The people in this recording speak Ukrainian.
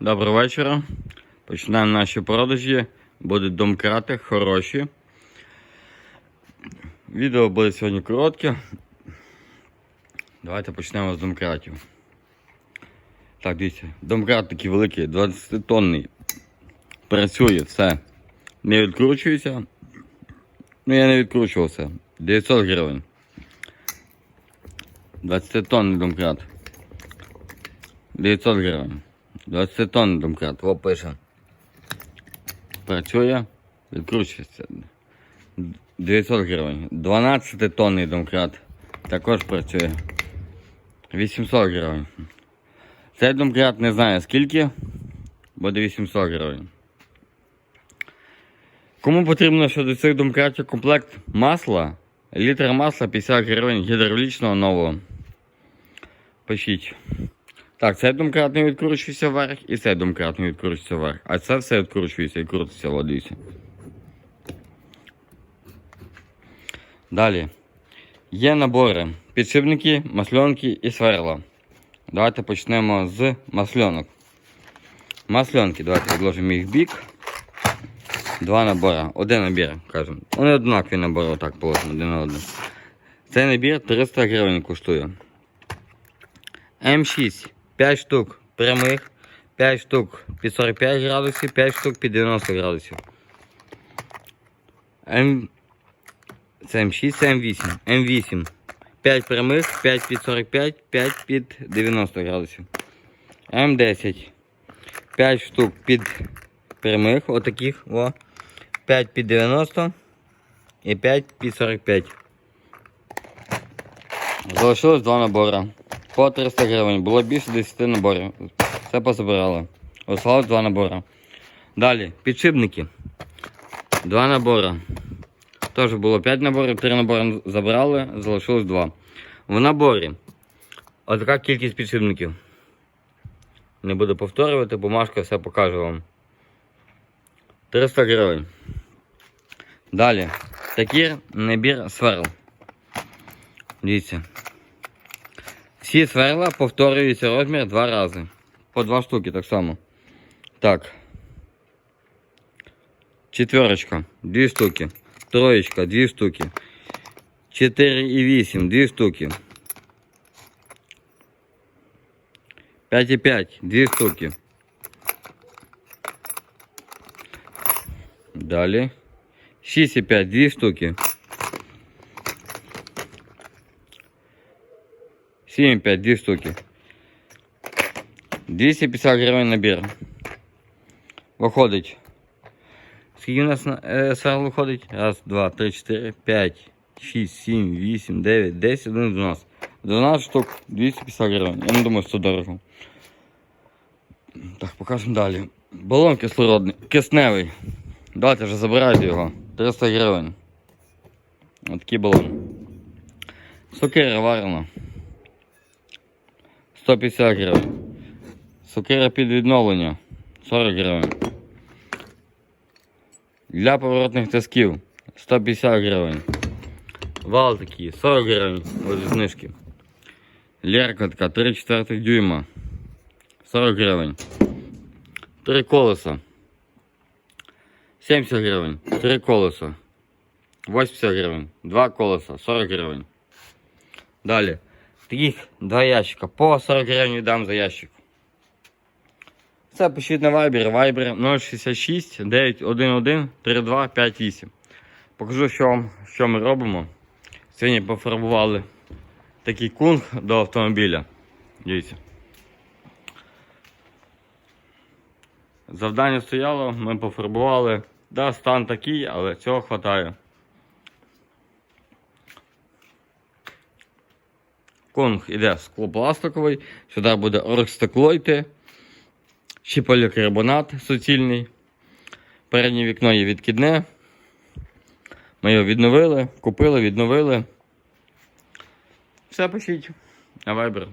Доброго вечора. Починаємо наші продажі. Будуть домкрати хороші. Відео буде сьогодні коротке. Давайте почнемо з домкратів. Так, дивіться, домкрат такий великий, 20 тонний. Працює, все. Не відкручується. Ну я не відкручувався. 900 гривень. 20 тонний домкрат. 900 гривень. 20 тонн домкрат, во пише. Працює, відкручується. 900 гривень. 12 тонний домкрат. Також працює. 800 гривень. Цей домкрат не знаю скільки. Буде 800 гривень. Кому потрібно щодо цих домкратів комплект масла? Літр масла 50 гривень гідравлічного нового. Пишіть. Так, цей домкрат не відкручується вверх і цей домкрат не відкручується вверх. А це все відкручується і крутиться, от. Далі. Є набори. Підшипники, масльонки і сверла. Давайте почнемо з масльонок. Масльонки, давайте відложимо їх в бік. Два набори. Один набір, кажемо. Вони однакові набори, отак положимо один на один. Цей набір 300 гривень коштує. М6 5 штук прямих, 5 штук під 45 градусів, 5 штук під 90 градусів. М... Це М6, це М8. М8. 5 прямих, 5 під 45, 5 під 90 градусів. М10. 5 штук під прямих, отаких, о. 5 під 90 і 5 під 45. Залишилось два набори. По 300 гривень. Було більше 10 наборів. Все позабирали. Осталось два набори. Далі, підшипники. Два набори. Теж було 5 наборів, 3 набори забрали, залишилось 2. В наборі. Отака кількість підшипників. Не буду повторювати, бумажка все покаже вам. 300 гривень. Далі. Такий набір сверл. Дивіться. Всі сверла повторюються розмір два рази. По два штуки так само. Так. Четверочка, дві штуки. Троєчка, дві штуки. 4 і 8, дві штуки. 5 і 5, дві штуки. Далі. 6 і 5, дві штуки. 7,5, дві штуки. 250 гривень набір. Виходить. Скільки у нас на е, сал виходить? Раз, два, три, чотири, п'ять, шість, сім, вісім, дев'ять, десять, один, 12. 12 штук, 250 гривень. Я не думаю, що це дорого. Так, покажемо далі. Балон кислородний, кисневий. Давайте вже забирайте його. 300 гривень. Ось такий балон. Сокира варена. 150 гривень. Сокира під відновлення 40 гривень. Для поворотних тисків 150 гривень. Вал такий 40 гривень. Ось знижки. Лерка така 3 4 дюйма 40 гривень. Три колеса 70 гривень. Три колеса 80 гривень. Два колеса 40 гривень. Далі. Таких два ящика. По 40 гривень дам за ящик. Це пишіть на Viber. Viber 066 911 3258. Покажу, що, що ми робимо. Сьогодні пофарбували такий кунг до автомобіля. Дивіться. Завдання стояло, ми пофарбували. Да, стан такий, але цього вистачає. Конг іде склопластиковий, сюди буде оргстекло йти, ще полікарбонат суцільний. Переднє вікно є відкидне. Ми його відновили, купили, відновили. Все пишіть на Viber.